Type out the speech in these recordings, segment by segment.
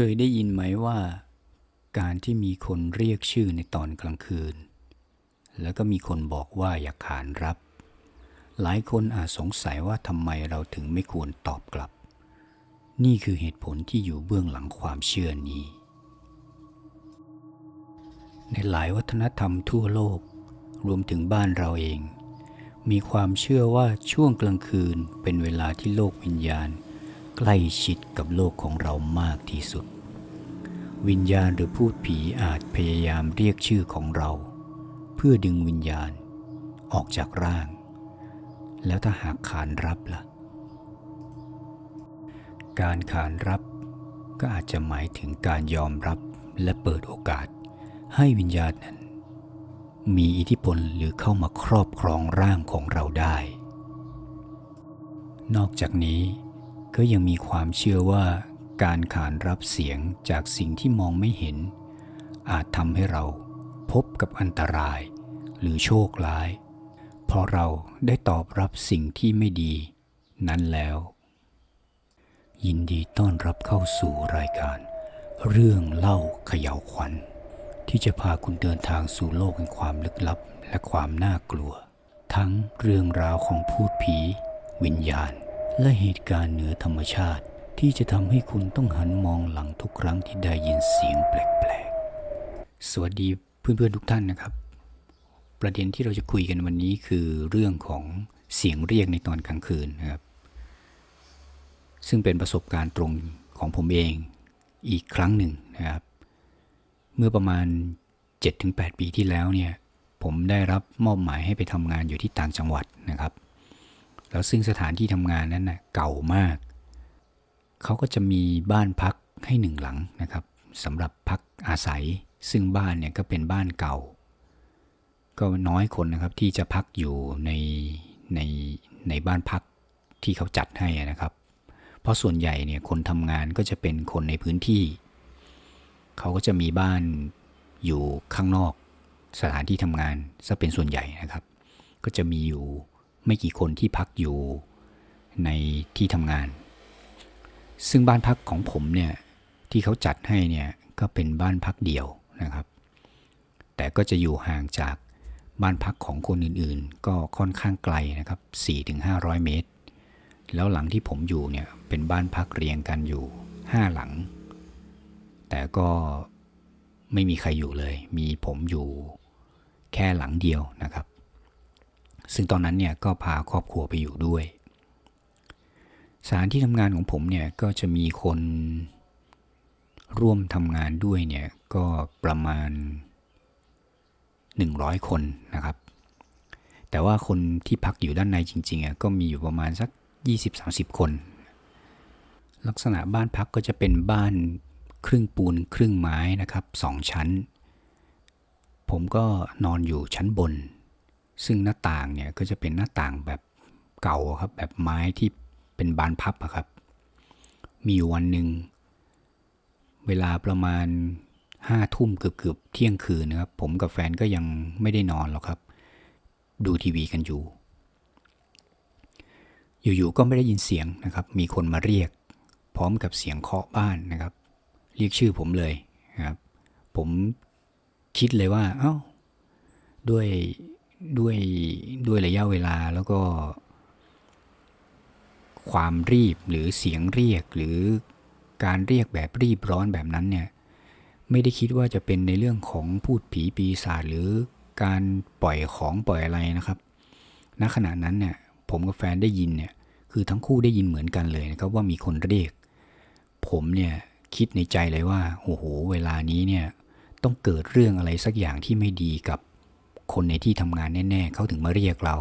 เคยได้ยินไหมว่า การที่มีคนเรียกชื่อในตอนกลางคืน แล้วก็มีคนบอกว่าอย่าขานรับ หลายคนอาจสงสัยว่าทำไมเราถึงไม่ควรตอบกลับ นี่คือเหตุผลที่อยู่เบื้องหลังความเชื่อนี้ ในหลายวัฒนธรรมทั่วโลก รวมถึงบ้านเราเอง มีความเชื่อว่าช่วงกลางคืนเป็นเวลาที่โลกวิญญาณ ใกล้ชิดกับโลกของเรามากที่สุด วิญญาณหรือพูดผีอาจพยายามเรียกชื่อของเรา เพื่อดึงวิญญาณออกจากร่าง แล้วถ้าหากขานรับล่ะ การขานรับก็อาจจะหมายถึงการยอมรับและเปิดโอกาสให้วิญญาณนั้น มีอิทธิพลหรือเข้ามาครอบครองร่างของเราได้ นอกจากนี้ ก็ยังมีความเชื่อว่าการขานรับเสียงจากสิ่งที่มองไม่เห็น อาจทำให้เราพบกับอันตราย หรือโชคร้าย เพราะเราได้ตอบรับสิ่งที่ไม่ดี นั้นแล้ว ยินดีต้อนรับเข้าสู่รายการ เรื่องเล่าเขย่าวขวัญ ที่จะพาคุณเดินทางสู่โลกแห่งความลึกลับและความน่ากลัว ทั้งเรื่องราวของพูดผี วิญญาณ และเหตุการณ์เหนือธรรมชาติที่จะทำให้คุณต้องหันมองหลังทุกครั้งที่ได้ยินเสียงแปลกๆ สวัสดีเพื่อนๆทุกท่านนะครับ ประเด็นที่เราจะคุยกันวันนี้คือเรื่องของเสียงเรียกในตอนกลางคืนนะครับ ซึ่งเป็นประสบการณ์ตรงของผมเองอีกครั้งหนึ่งนะครับ เมื่อประมาณ 7-8 ปีที่แล้วเนี่ยผมได้รับมอบหมายให้ไปทำงานอยู่ที่ต่างจังหวัดนะครับ แล้วซึ่งสถานที่ทำงานนั้นนะเก่ามาก เขาก็จะมีบ้านพักให้หนึ่งหลังนะครับสำหรับพักอาศัย ซึ่งบ้านเนี่ยก็เป็นบ้านเก่า ก็น้อยคนนะครับที่จะพักอยู่ในในในบ้านพักที่เขาจัดให้นะครับ เพราะส่วนใหญ่เนี่ยคนทำงานก็จะเป็นคนในพื้นที่ เขาก็จะมีบ้านอยู่ข้างนอกสถานที่ทำงานซะเป็นส่วนใหญ่นะครับ ก็จะมีอยู่ ไม่กี่คนที่พักอยู่ในที่ทำงาน ซึ่งบ้านพักของผมเนี่ยที่เขาจัดให้เนี่ยก็เป็นบ้านพักเดี่ยวนะครับ แต่ก็จะอยู่ห่างจากบ้านพักของคนอื่นๆ ก็ค่อนข้างไกลนะครับ 4-500 เมตร แล้วหลังที่ผมอยู่เนี่ยเป็นบ้านพักเรียงกันอยู่ 5 หลัง แต่ก็ไม่มีใครอยู่เลย มีผมอยู่แค่หลังเดียวนะครับ ซึ่งตอนนั้นเนี่ยก็พาครอบครัวไปอยู่ด้วย สถานที่ทำงานของผมเนี่ยก็จะมีคนร่วมทำงานด้วยเนี่ยก็ประมาณ 100 คนนะครับ แต่ว่าคนที่พักอยู่ด้านในจริงๆอะก็มีอยู่ประมาณสัก 20-30 คน ลักษณะบ้านพักก็จะเป็นบ้านครึ่งปูนครึ่งไม้นะครับสองชั้น ผมก็นอนอยู่ชั้นบน ซึ่งหน้าต่างเนี่ยก็จะเป็นหน้าต่างแบบเก่าครับแบบไม้ที่เป็นบานพับอะครับ มีอยู่วันหนึ่ง เวลาประมาณห้าทุ่มเกือบๆเที่ยงคืนนะครับ ผมกับแฟนก็ยังไม่ได้นอนหรอกครับ ดูทีวีกันอยู่ อยู่ๆก็ไม่ได้ยินเสียงนะครับ มีคนมาเรียก พร้อมกับเสียงเคาะบ้านนะครับ เรียกชื่อผมเลยนะครับ ผมคิดเลยว่าเอา้าด้วย ด้วยด้วยระยะเวลาแล้วก็ ความรีบหรือเสียงเรียกหรือการเรียกแบบรีบร้อนแบบนั้นเนี่ยไม่ได้คิดว่าจะเป็นในเรื่องของพูดผีปีศาจหรือการปล่อยของปล่อยอะไรนะครับ ณขณะนั้นเนี่ยผมกับแฟนได้ยินเนี่ยคือทั้งคู่ได้ยินเหมือนกันเลยนะครับว่ามีคนเรียก ผมเนี่ยคิดในใจเลยว่าโอ้โหเวลานี้เนี่ยต้องเกิดเรื่องอะไรสักอย่างที่ไม่ดีกับ คนในที่ทำงานแน่ ๆ เขาถึงมาเรียกเรา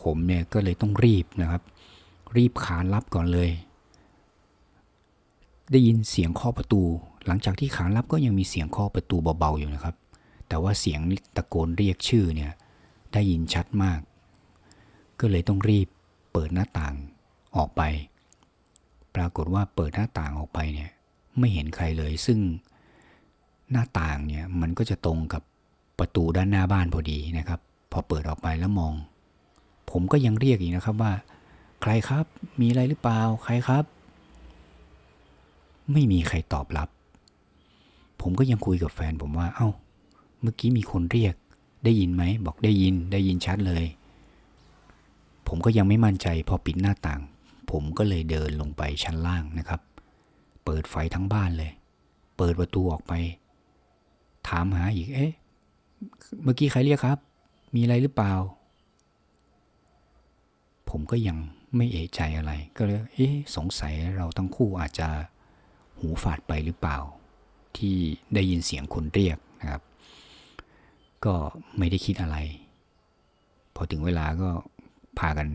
ผมเนี่ยก็เลยต้องรีบนะครับ รีบขานรับก่อนเลย ได้ยินเสียงเคาะประตู หลังจากที่ขานรับก็ยังมีเสียงเคาะประตูเบาๆอยู่นะครับ แต่ว่าเสียงตะโกนเรียกชื่อเนี่ยได้ยินชัดมาก ก็เลยต้องรีบเปิดหน้าต่างออกไป ปรากฏว่าเปิดหน้าต่างออกไปเนี่ยไม่เห็นใครเลยซึ่งหน้าต่างเนี่ยมันก็จะตรงกับ ประตูด้านหน้าบ้านพอดีนะครับ พอเปิดออกไปแล้วมอง ผมก็ยังเรียกอีกนะครับว่า ใครครับมีอะไรหรือเปล่าใครครับ ไม่มีใครตอบรับ ผมก็ยังคุยกับแฟนผมว่า เอ้า เมื่อกี้มีคนเรียก ได้ยินไหมบอกได้ยินได้ยินชัดเลย ผมก็ยังไม่มั่นใจพอปิดหน้าต่าง ผมก็เลยเดินลงไปชั้นล่างนะครับ เปิดไฟทั้งบ้านเลย เปิดประตูออกไป ถามหาอีกเอ๊ะ เมื่อกี้ใครเรียกครับ มีอะไรหรือเปล่า ผมก็ยังไม่เอะใจอะไร ก็เลยเอ๊ะสงสัยเราทั้งคู่อาจจะหูฝาดไปหรือเปล่า ที่ได้ยินเสียงคนเรียกนะครับ ก็ไม่ได้คิดอะไร พอถึงเวลาก็พากัน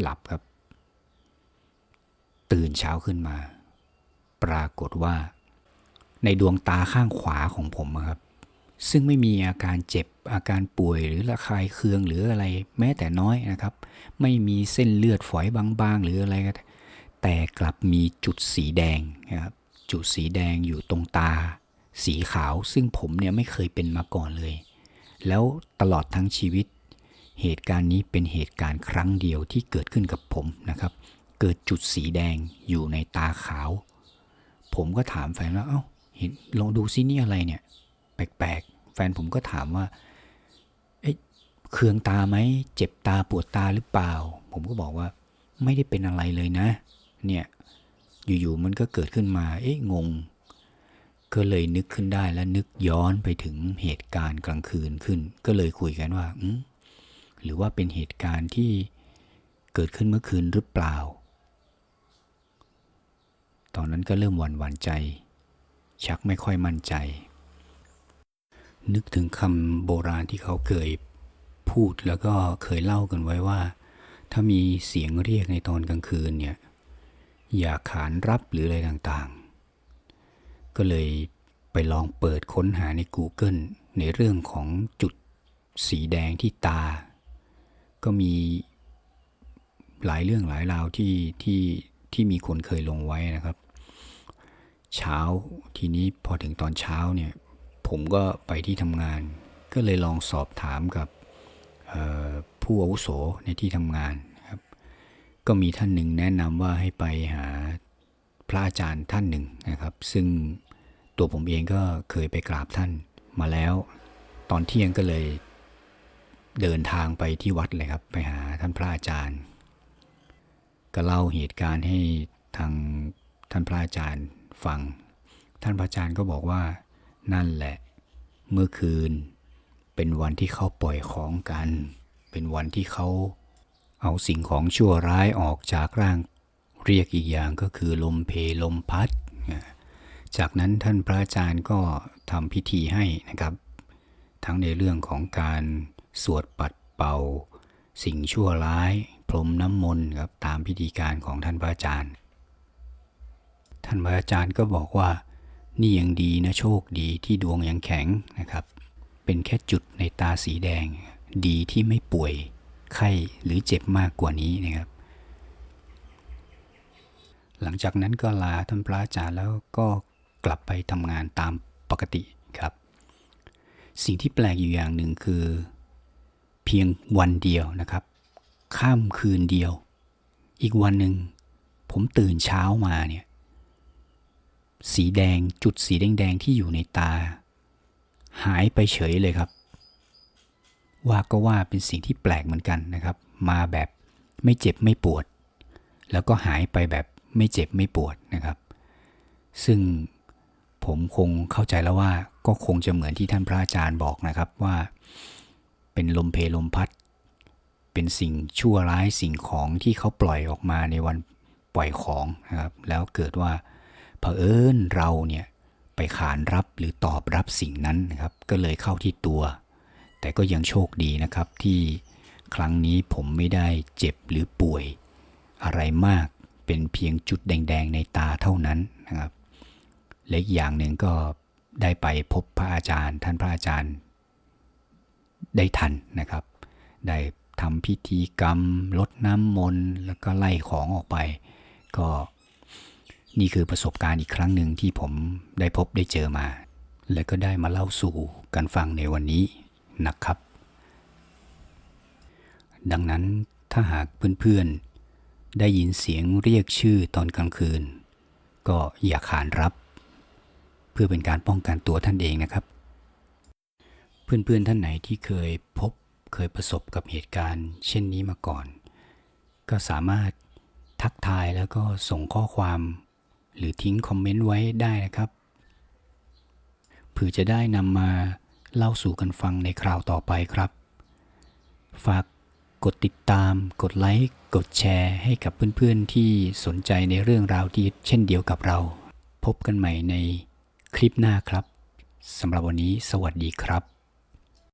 หลับครับ ตื่นเช้าขึ้นมา ปรากฏว่า ในดวงตาข้างขวาของผมอะครับ ซึ่งไม่มีอาการเจ็บอาการป่วยหรือระคายเคืองหรืออะไรแม้แต่น้อยนะครับ ไม่มีเส้นเลือดฝอยบางๆ หรืออะไรก็แต่กลับมีจุดสีแดงนะครับจุดสีแดงอยู่ตรงตา สีขาวซึ่งผมเนี่ยไม่เคยเป็นมาก่อนเลย แล้วตลอดทั้งชีวิต เหตุการณ์นี้เป็นเหตุการณ์ครั้งเดียวที่เกิดขึ้นกับผมนะครับ เกิดจุดสีแดงอยู่ในตาขาว ผมก็ถามแฟนว่าเอ้าเห็นลองดูซินี่อะไรเนี่ย แปลกๆ แฟนผมก็ถามว่า เอ๊ะเคืองตาไหม เจ็บตาปวดตาหรือเปล่า ผมก็บอกว่าไม่ได้เป็นอะไรเลยนะ เนี่ย อยู่ๆ มันก็เกิดขึ้นมา เอ๊ะ งง ก็เลยนึกขึ้นได้และนึกย้อนไปถึงเหตุการณ์กลางคืนขึ้น ก็เลยคุยกันว่าหรือว่าเป็นเหตุการณ์ที่เกิดขึ้นเมื่อคืนหรือเปล่า ตอนนั้นก็เริ่มหวั่นหวั่นใจ ชักไม่ค่อยมั่นใจ นึกถึงคำโบราณที่เขาเคยพูดแล้วก็เคยเล่ากันไว้ว่า ถ้ามีเสียงเรียกในตอนกลางคืนเนี่ยอย่าขานรับหรืออะไรต่างๆ ก็เลยไปลองเปิดค้นหาใน Google ในเรื่องของจุดสีแดงที่ตา ก็มีหลายเรื่องหลายราวที่ที่ที่มีคนเคยลงไว้นะครับ เช้าทีนี้พอถึงตอนเช้าเนี่ย ผมก็ไปที่ทำงาน ก็เลยลองสอบถามกับผู้อาวุโสในที่ทำงานครับ ก็มีท่านหนึ่งแนะนำว่าให้ไปหาพระอาจารย์ท่านหนึ่งนะครับ ซึ่งตัวผมเองก็เคยไปกราบท่านมาแล้ว ตอนเที่ยงก็เลยเดินทางไปที่วัดเลยครับ ไปหาท่านพระอาจารย์ ก็เล่าเหตุการณ์ให้ทางท่านพระอาจารย์ฟัง ท่านพระอาจารย์ก็บอกว่า นั่นแหละ เมื่อคืน เป็นวันที่เขาปล่อยของกัน เป็นวันที่เขา เอาสิ่งของชั่วร้ายออกจากร่าง เรียกอีกอย่างก็คือลมเพลมพัด จากนั้นท่านพระอาจารย์ก็ทำพิธีให้นะครับ ทั้งในเรื่องของการสวดปัดเป่า สิ่งชั่วร้าย พรมน้ำมนต์ครับตามพิธีการของท่านพระอาจารย์ ท่านพระอาจารย์ก็บอกว่า นี่ยังดีนะโชคดีที่ดวงยังแข็งนะครับ เป็นแค่จุดในตาสีแดง ดีที่ไม่ป่วยไข้หรือเจ็บมากกว่านี้นะครับ หลังจากนั้นก็ลาท่านพระอาจารย์แล้วก็กลับไปทำงานตามปกติครับ สิ่งที่แปลกอยู่อย่างหนึ่งคือ เพียงวันเดียวนะครับ ข้ามคืนเดียว อีกวันหนึ่งผมตื่นเช้ามาเนี่ย สีแดงจุดสีแดงๆที่อยู่ในตา หายไปเฉยเลยครับ ว่าก็ว่าเป็นสิ่งที่แปลกเหมือนกันนะครับ มาแบบไม่เจ็บไม่ปวด แล้วก็หายไปแบบไม่เจ็บไม่ปวดนะครับ ซึ่งผมคงเข้าใจแล้วว่าก็คงจะเหมือนที่ท่านพระอาจารย์บอกนะครับว่า เป็นลมเพลมพัด เป็นสิ่งชั่วร้ายสิ่งของที่เขาปล่อยออกมาในวันปล่อยของนะครับ แล้วเกิดว่า เผอิญเราเนี่ยไปขานรับหรือตอบรับสิ่งนั้นนะครับ ก็เลยเข้าที่ตัว แต่ก็ยังโชคดีนะครับที่ครั้งนี้ผมไม่ได้เจ็บหรือป่วย อะไรมากเป็นเพียงจุดแดงๆในตาเท่านั้นนะครับเล็กอย่างหนึ่งก็ได้ไปพบพระอาจารย์ ท่านพระอาจารย์ ได้ทันนะครับ ได้ทำพิธีกรรมลดน้ำมนต์แล้วก็ไล่ของออกไป ก็ นี่คือประสบการณ์อีกครั้งหนึ่งที่ผมได้พบได้เจอมา และก็ได้มาเล่าสู่กันฟังในวันนี้นะครับ ดังนั้นถ้าหากเพื่อนๆ ได้ยินเสียงเรียกชื่อตอนกลางคืน ก็อย่าขานรับ เพื่อเป็นการป้องกันตัวท่านเองนะครับ เพื่อนๆท่านไหนที่เคยพบเคยประสบกับเหตุการณ์ เช่นนี้มาก่อน ก็สามารถทักทายแล้วก็ส่งข้อความ หรือทิ้งคอมเมนต์ไว้ได้นะครับเพื่อจะได้นำมาเล่าสู่กันฟังในคราวต่อไปครับ ฝากกดติดตาม กดไลค์กดแชร์ให้กับเพื่อนๆที่สนใจในเรื่องราวที่เช่นเดียวกับเรา พบกันใหม่ในคลิปหน้าครับสำหรับวันนี้สวัสดีครับ